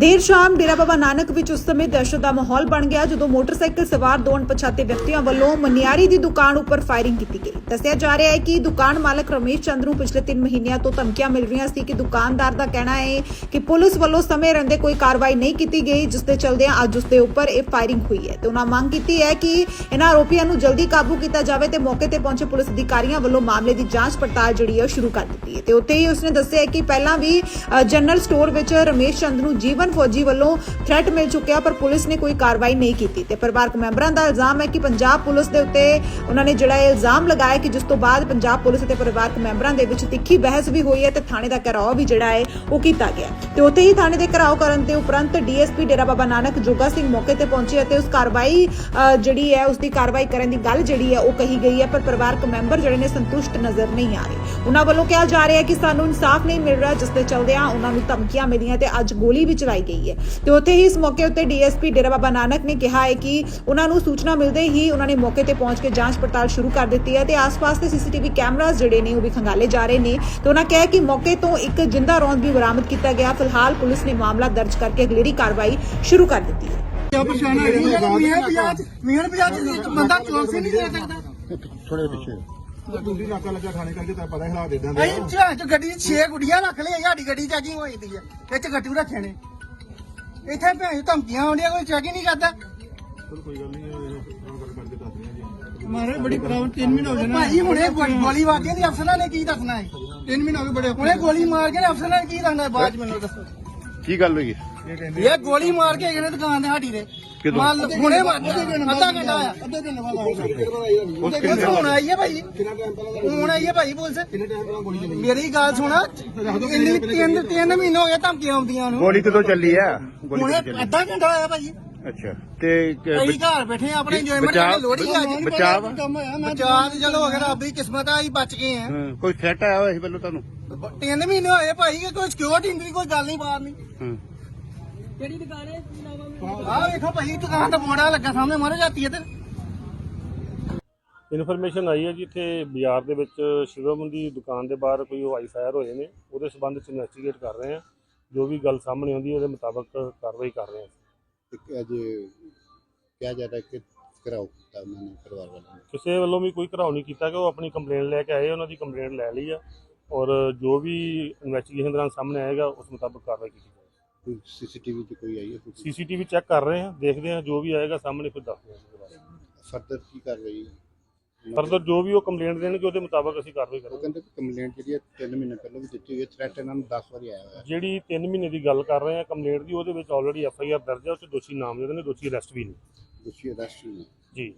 ਦੇਰ ਸ਼ਾਮ ਡੇਰਾ ਬਾਬਾ ਨਾਨਕ ਵਿੱਚ ਉਸ ਸਮੇਂ ਦਹਿਸ਼ਤ ਦਾ ਮਾਹੌਲ ਬਣ ਗਿਆ, ਜਦੋਂ ਮੋਟਰਸਾਈਕਲ ਸਵਾਰ ਦੋ ਅਣਪਛਾਤੇ ਵਿਅਕਤੀਆਂ ਵੱਲੋਂ ਮਨਿਆਰੀ ਦੀ ਦੁਕਾਨ ਉੱਪਰ ਫਾਇਰਿੰਗ ਕੀਤੀ ਗਈ। ਦੱਸਿਆ ਜਾ ਰਿਹਾ ਹੈ ਕਿ ਦੁਕਾਨ ਮਾਲਕ ਰਮੇਸ਼ ਚੰਦ ਨੂੰ ਪਿਛਲੇ 3 ਮਹੀਨਿਆਂ ਤੋਂ ਧਮਕੀਆਂ ਮਿਲ ਰਹੀਆਂ ਸੀ ਕਿ ਦੁਕਾਨਦਾਰ ਦਾ ਕਹਿਣਾ ਹੈ ਕਿ ਪੁਲਿਸ ਵੱਲੋਂ ਸਮੇਂ ਰਹਿੰਦੇ ਕੋਈ ਕਾਰਵਾਈ ਨਹੀਂ ਕੀਤੀ ਗਈ, ਜਿਸ ਦੇ ਚਲਦਿਆਂ ਅੱਜ ਉਸ ਦੇ ਉੱਪਰ ਇਹ ਫਾਇਰਿੰਗ ਹੋਈ ਹੈ। ਤੇ ਉਹਨਾਂ ਮੰਗ ਕੀਤੀ ਹੈ ਕਿ ਇਹਨਾਂ ਆਰੋਪੀਆਂ ਨੂੰ ਜਲਦੀ ਕਾਬੂ ਕੀਤਾ ਜਾਵੇ ਤੇ ਮੌਕੇ ਤੇ ਪਹੁੰਚੇ ਪੁਲਿਸ ਅਧਿਕਾਰੀਆਂ ਵੱਲੋਂ ਮਾਮਲੇ ਦੀ ਜਾਂਚ ਪੜਤਾਲ ਜਿਹੜੀ ਹੈ ਉਹ ਸ਼ੁਰੂ ਕਰ ਦਿੱਤੀ ਹੈ। ਤੇ ਉੱਥੇ ਹੀ ਉਸਨੇ ਦੱਸਿਆ ਕਿ ਪਹਿਲਾਂ ਵੀ ਜਨਰਲ ਸਟੋਰ ਵਿੱਚ ਰਮੇਸ਼ ਚੰਦ ਨੂੰ ਜੀਵਨ ਫੌਜੀ ਵੱਲੋਂ ਥ੍ਰੈਟ ਮਿਲ ਚੁੱਕਿਆ, ਪਰ ਪੁਲਿਸ ਨੇ ਕੋਈ ਕਾਰਵਾਈ ਨਹੀਂ ਕੀਤੀ ਤੇ ਪਰਿਵਾਰਕ ਮੈਂਬਰਾਂ ਦਾ ਇਲਜ਼ਾਮ ਹੈ ਕਿ ਪੰਜਾਬ ਪੁਲਿਸ ਦੇ ਉੱਤੇ ਉਹਨਾਂ ਨੇ ਜਿਹੜਾ ਇਹ ਇਲਜ਼ਾਮ ਲਗਾਇਆ ਕਿ ਜਿਸ ਤੋਂ ਬਾਅਦ ਪੰਜਾਬ ਪੁਲਿਸ ਅਤੇ ਪਰਿਵਾਰਕ ਮੈਂਬਰਾਂ ਦੇ ਵਿੱਚ ਤਿੱਖੀ ਬਹਿਸ ਵੀ ਹੋਈ ਹੈ ਤੇ ਥਾਣੇ ਦਾ ਘਿਰਾਓ ਵੀ ਜਿਹੜਾ ਹੈ ਉਹ ਕੀਤਾ ਗਿਆ ਤੇ ਉੱਥੇ ਹੀ ਥਾਣੇ ਦੇ ਘਿਰਾਓ ਕਰਨ ਦੇ ਉਪਰੰਤ ਡੀਐਸਪੀ ਡੇਰਾ ਬਾਬਾ ਨਾਨਕ ਜੋਗਾ ਸਿੰਘ ਮੌਕੇ ਤੇ ਪਹੁੰਚੇ ਅਤੇ ਉਸ ਕਾਰਵਾਈ ਜਿਹੜੀ ਹੈ ਉਸ ਦੀ ਕਾਰਵਾਈ ਕਰਨ ਦੀ ਗੱਲ ਜਿਹੜੀ ਹੈ ਉਹ ਕਹੀ ਗਈ ਹੈ, ਪਰ ਪਰਿਵਾਰਕ ਮੈਂਬਰ ਜਿਹੜੇ ਨੇ ਸੰਤੁਸ਼ਟ ਨਜ਼ਰ ਨਹੀਂ ਆ ਰਹੇ। ਉਹਨਾਂ ਵੱਲੋਂ ਕਿਹਾ ਜਾ ਰਿਹਾ ਹੈ ਕਿ ਸਾਨੂੰ ਇਨਸਾਫ ਨਹੀਂ ਮਿਲ ਰਿਹਾ, ਜਿਸ ਦੇ ਚਲਦਿਆਂ ਉਹਨਾਂ ਨੂੰ ਧਮਕੀਆਂ ਮਿਲੀਆਂ ਤੇ ਅੱਜ ਗੋਲੀ ਵੀ ਚਲਾਈ ਗਈ ਹੈ। ਤੇ ਉੱਥੇ ਹੀ ਇਸ ਮੌਕੇ ਉੱਤੇ ਡੀਐਸਪੀ ਡੇਰਾ ਬਾਬਾ ਨਾਨਕ ਨੇ ਕਿਹਾ ਹੈ ਕਿ ਉਹਨਾਂ ਨੂੰ ਸੂਚਨਾ ਮਿਲਦੇ ਹੀ ਉਹਨਾਂ ਨੇ ਮੌਕੇ ਤੇ ਪਹੁੰਚ ਕੇ ਜਾਂਚ ਪੜਤਾਲ ਸ਼ੁਰੂ ਕਰ ਦਿੱਤੀ ਹੈ ਤੇ ਆਸ-ਪਾਸ ਦੇ ਸੀਸੀਟੀਵੀ ਕੈਮਰਾਸ ਜਿਹੜੇ ਨੇ ਉਹ ਵੀ ਖੰਗਾਲੇ ਜਾ ਰਹੇ ਨੇ ਤੇ ਉਹਨਾਂ ਕਿਹਾ ਕਿ ਮੌਕੇ ਤੋਂ ਇੱਕ ਜਿੰਦਾ ਰੌਂਦ ਵੀ ਬਰਾਮਦ ਕੀਤਾ ਗਿਆ। ਫਿਲਹਾਲ ਪੁਲਿਸ ਨੇ ਮਾਮਲਾ ਦਰਜ ਕਰਕੇ ਅਗਲੇਰੀ ਕਾਰਵਾਈ ਸ਼ੁਰੂ ਕਰ ਦਿੱਤੀ ਹੈ। ਕਿਆ ਪਛਾਣਾ ਹੈ? ਮੀਆਂ ਪਿਆਜ ਮੀਆਂ ਪਿਆਜ ਇੱਕ ਬੰਦਾ ਚੌਂਸੇ ਨਹੀਂ ਦੇ ਸਕਦਾ। ਥੋੜੇ ਪਿੱਛੇ। ਦੂਰੀ ਨਾਕਾ ਲੱਗਾ ਥਾਣੇ ਕਰਕੇ ਤਾਂ ਪਤਾ ਹੀ ਹਾਲਾਤ ਇਦਾਂ ਦੇ ਚ ਗੱਡੀ 'ਚ ਛੇ ਗੁੱਡੀਆਂ ਰੱਖ ਲਈਆਂ ਸਾਡੀ ਗੱਡੀ ਚੈਕਿੰਗ ਹੋਈ ਦੀ ਹੈ ਇਹ ਚ ਗੱਟੂ ਰੱਖੇ ਨੇ। ਇੱਥੇ ਭੈਣ ਧਮਕੀਆਂ ਆਉਂਦੀਆਂ ਕੋਈ ਚੈਕਿੰਗ ਨਹੀਂ ਕਰਦਾ। ਚਲੋ ਕੋਈ ਗੱਲ ਨਹੀਂ ਗੱਲ ਕਰਕੇ ਹਾਂ ਜੀ। ਮਾਰੇ ਬੜੀ ਪ੍ਰੋਬਲਮ 3 ਮਹੀਨੇ ਹੋ ਗਏ ਭਾਈ ਹੁਣੇ ਗੋਲੀ ਵਾਰਦੀ ਦੀ ਅਫਸਰਾਂ ਨੇ ਕੀ ਦੱਸਣਾ ਹੈ? 3 ਮਹੀਨੇ ਹੋ ਗਏ ਬੜੇ ਹੁਣੇ ਗੋਲੀ ਮਾਰ ਕੇ ਅਫਸਰਾਂ ਨੇ ਕੀ ਦੱਸਣਾ ਹੈ? ਬਾਅਦ ਚ ਮੈਨੂੰ ਦੱਸੋ। ਕੀ ਗੱਲ ਹੋਈ? ਇਹ ਕਹਿੰਦੇ ਇਹ ਗੋਲੀ ਮਾਰ ਕੇ ਗਏ ਨੇ ਦੁਕਾਨ ਤੇ ਸਾਡੀ ਦੇ ਕਿਦੋਂ? ਮੰਨ ਲਓ ਹੁਣੇ ਮਾਰ ਅੱਧਾ ਘੰਟਾ ਆਇਆ। ਅੱਧਾ ਘੰਟਾ ਬਾਅਦ ਉਸ ਆਇਆ ਕਿੰਨੇ ਹੁਣ ਆਈ ਹੈ ਭਾਈ ਕਿੰਨਾ ਟਾਈਮ ਪਹਿਲਾਂ ਹੁਣ ਆਈ ਹੈ ਭਾਈ ਪੁਲਿਸ। ਕਿੰਨੇ ਟਾਈਮ ਪਹਿਲਾਂ ਗੋਲੀ ਚੱਲੀ ਮੇਰੀ ਗੱਲ ਸੁਣ। ਇੰਨੀ ਤਿੰਨ ਤਿੰਨ ਮਹੀਨੇ ਹੋ ਗਏ ਧਮਕੀਆਂ ਆਉਂਦੀਆਂ ਨੂੰ। ਗੋਲੀ ਕਦੋਂ ਚੱਲੀ ਆ ਗੋਲੀ ਹੁਣ ਕਦੋਂ ਚੱਲੀ? ਅੱਧਾ ਘੰਟਾ ਹੋਇਆ ਭਾਈ। ਅੱਛਾ। ਤੇ ਕ- ਅਸੀਂ ਘਰ ਬੈਠੇ ਆਂ, ਆਪਣੇ ਇੰਜੋਇਮੈਂਟ ਬਚਾਅ- ਕਰਨ ਲੋੜੀ ਅੱਜ। ਬਚਾਅ- ਬਚਾਅ ਤੇ ਚਲੋ ਅਗਰ ਰੱਬ ਦੀ ਕਿਸਮਤ ਆ ਅਸੀਂ ਬਚ ਗਏ ਆ। ਹਾਂ, ਕੋਈ ਥ੍ਰੈਟ ਆਇਆ ਹੋਇਆ ਸੀ ਪਹਿਲਾਂ ਤੁਹਾਨੂੰ? ਤਿੰਨ ਮਹੀਨੇ ਹੋਏ ਭਾਈ ਕਿ ਕੋਈ ਸਿਕਿਉਰਿਟੀ ਨਹੀਂ ਕੋਈ ਗੱਲ ਨਹੀਂ ਬਾਹਰ ਨਹੀਂ। ਹਾਂ। ਆਹ ਵੇਖੋ ਭਾਈ ਦੁਕਾਨ ਤੇ ਮੋੜਾ ਲੱਗਾ ਸਾਹਮਣੇ ਮਾਰੇ ਜਾਤੀ ਹੈ ਤੇ ਇਨਫੋਰਮੇਸ਼ਨ ਆਈ ਹੈ ਜੀ ਇੱਥੇ ਬਾਜ਼ਾਰ ਦੇ ਵਿੱਚ ਸ਼ਿਵਮ ਦੀ ਦੁਕਾਨ ਦੇ ਬਾਹਰ ਕੋਈ ਹਵਾਈ ਫਾਇਰ ਹੋਏ ਨੇ ਉਹਦੇ ਸਬੰਧ ਚ ਇਨਵੈਸਟੀਗੇਟ ਕਰ ਰਹੇ ਹਾਂ। ਜੋ ਵੀ ਗੱਲ ਸਾਹਮਣੇ ਆਉਂਦੀ ਹੈ ਉਹਦੇ ਮੁਤਾਬਕ ਕਾਰਵਾਈ ਕਰ ਰਹੇ ਹਾਂ। ਇੱਕ ਅੱਜ ਕਿਹਾ ਜਾ ਰਿਹਾ ਕਿ ਕਰਾਓ ਕੀਤਾ ਉਹਨਾਂ ਨੇ ਪਰਿਵਾਰ ਵਾਲਿਆਂ ਨੇ। ਕਿਸੇ ਵੱਲੋਂ ਵੀ ਕੋਈ ਘਰਾਓ ਨਹੀਂ ਕੀਤਾ ਕਿ ਉਹ ਆਪਣੀ ਕੰਪਲੇਂਟ ਲੈ ਕੇ ਆਏ ਉਹਨਾਂ ਦੀ ਕੰਪਲੇਂਟ ਲੈ ਲਈ ਆ। ਔਰ ਜੋ ਵੀ ਇਨਵੈਸਟੀਗੇਸ਼ਨ ਦੌਰਾਨ ਸਾਹਮਣੇ ਆਏਗਾ ਉਸ ਮੁਤਾਬਕ ਕਾਰਵਾਈ ਕੀਤੀ ਕੋਈ ਸੀਸੀਟੀਵੀ 'ਚ ਕੋਈ ਆਈ ਹੈ ਕੋਈ ਸੀਸੀਟੀਵੀ ਚੈੱਕ ਕਰ ਰਹੇ ਹਾਂ ਦੇਖਦੇ ਹਾਂ ਜੋ ਵੀ ਆਏਗਾ ਸਾਹਮਣੇ ਫਿਰ ਦੱਸਦੇ ਹਾਂ ਫਰਦਰ ਕੀ ਕਰ ਰਹੀ ਫਰਦਰ ਜੋ ਵੀ ਉਹ ਕੰਪਲੇਂਟ ਦੇਣਗੇ ਉਹਦੇ ਮੁਤਾਬਕ ਅਸੀਂ ਕਾਰਵਾਈ ਉਹ ਕਰਾਂਗੇ। ਕਹਿੰਦੇ ਕੰਪਲੇਂਟ ਜਿਹੜੀ ਹੈ 3 ਮਹੀਨੇ ਪਹਿਲਾਂ ਵੀ ਦਿੱਤੀ ਹੋਈ ਹੈ ਥ੍ਰੈਟ ਇਹਨਾਂ ਨੂੰ 10 ਵਾਰੀ ਆਇਆ ਹੋਇਆ। ਜਿਹੜੀ 3 ਮਹੀਨੇ ਦੀ ਗੱਲ ਕਰ ਰਹੇ ਹਾਂ ਕੰਪਲੇਂਟ ਦੀ ਉਹਦੇ ਵਿੱਚ ਆਲਰੇਡੀ ਐਫ ਆਈ ਆਰ ਦਰਜ ਹੈ ਉਹ 'ਚ ਦੋਸ਼ੀ ਨਾਮਜ਼ਦ ਨੇ ਦੋਸ਼ੀ ਅਰੈਸਟ ਵੀ ਨੇ। ਦੋਸ਼ੀ ਅਰੈਸਟ ਹੋਏ ਨੇ। ਜੀ।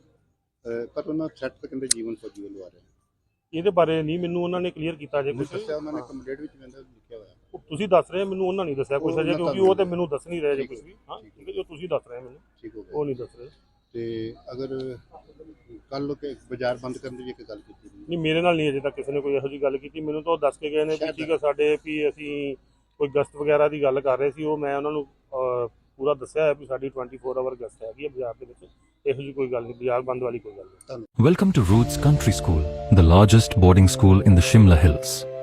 ਅਹ ਪਰ ਉਹਨਾਂ ਥ੍ਰੈਟ ਤਾਂ ਕਹਿੰਦੇ ਜੀਵਨ ਫੌਜੀ ਵੱਲੋਂ ਆ ਰਿਹਾ। ਇਹਦੇ ਬਾਰੇ ਨਹੀਂ ਮੈਨੂੰ ਉਹਨਾਂ ਨੇ ਕਲੀਅਰ ਕੀਤਾ ਜੇ ਕੁਝ ਦੱਸਿਆ ਉਹਨਾਂ ਨੇ ਕੰਪਲੇਂਟ ਵਿੱਚ ਕਹਿੰਦੇ ਲਿਖਿਆ ਹੋਇਆ। ਤੁਸੀਂ ਦੱਸ ਰਹੇ ਹੋ, ਮੈਨੂੰ ਉਹਨਾਂ ਨਹੀਂ ਦੱਸਿਆ ਕੁਝ ਉਹ ਅਜੇ ਮੈਂ ਕਿਉਂਕਿ ਤੁਹਾਨੂੰ ਉਹ ਤੇ ਮੈਨੂੰ ਦੱਸ ਨਹੀਂ ਰਹੇ ਜੇ ਠੀਕ ਕੁਝ ਹੈ, ਵੀ। ਹਾਂ ਠੀਕ ਠੀਕ ਹੈ ਜੋ ਤੁਸੀਂ ਦੱਸ ਰਹੇ ਹੋ ਮੈਨੂੰ ਠੀਕ ਹੋ ਉਹ ਨਹੀਂ ਦੱਸ ਰਹੇ। ਤੇ ਅਗਰ ਕੱਲ ਨੂੰ ਕਿ ਬਾਜ਼ਾਰ ਬੰਦ ਕਰਨ ਦੀ ਵੀ ਇੱਕ ਗੱਲ ਕੀਤੀ ਗਈ ਨਹੀਂ ਮੇਰੇ ਨਾਲ ਨਹੀਂ ਅਜੇ ਤੱਕ ਕਿਸੇ ਨੇ ਕੋਈ ਇਹੋ ਜਿਹੀ ਗੱਲ ਕੀਤੀ। ਮੈਨੂੰ ਤਾਂ ਉਹ ਦੱਸ ਕੇ ਗਏ ਨੇ ਵੀ ਸ਼ਾਇਦ ਠੀਕ ਹੈ ਸਾਡੇ ਵੀ ਅਸੀਂ ਕੋਈ ਗਸਤ ਵਗੈਰਾ ਦੀ ਗੱਲ ਕਰ ਰਹੇ ਸੀ ਉਹ ਮੈਂ ਉਹਨਾਂ ਨੂੰ ਅਹ, ਪੂਰਾ ਦੱਸਿਆ ਹੈ ਵੀ ਸਾਡੀ 24 ਆਵਰ ਗਸਤ ਹੈਗੀ ਹੈ ਬਾਜ਼ਾਰ ਦੇ ਵਿੱਚ। ਇਹੋ ਜਿਹੀ ਕੋਈ ਗੱਲ ਨਹੀਂ ਬਾਜ਼ਾਰ ਬੰਦ ਵਾਲੀ ਕੋਈ ਗੱਲ ਨਹੀਂ। Welcome to Roots Country School, the largest boarding school in the Shimla Hills.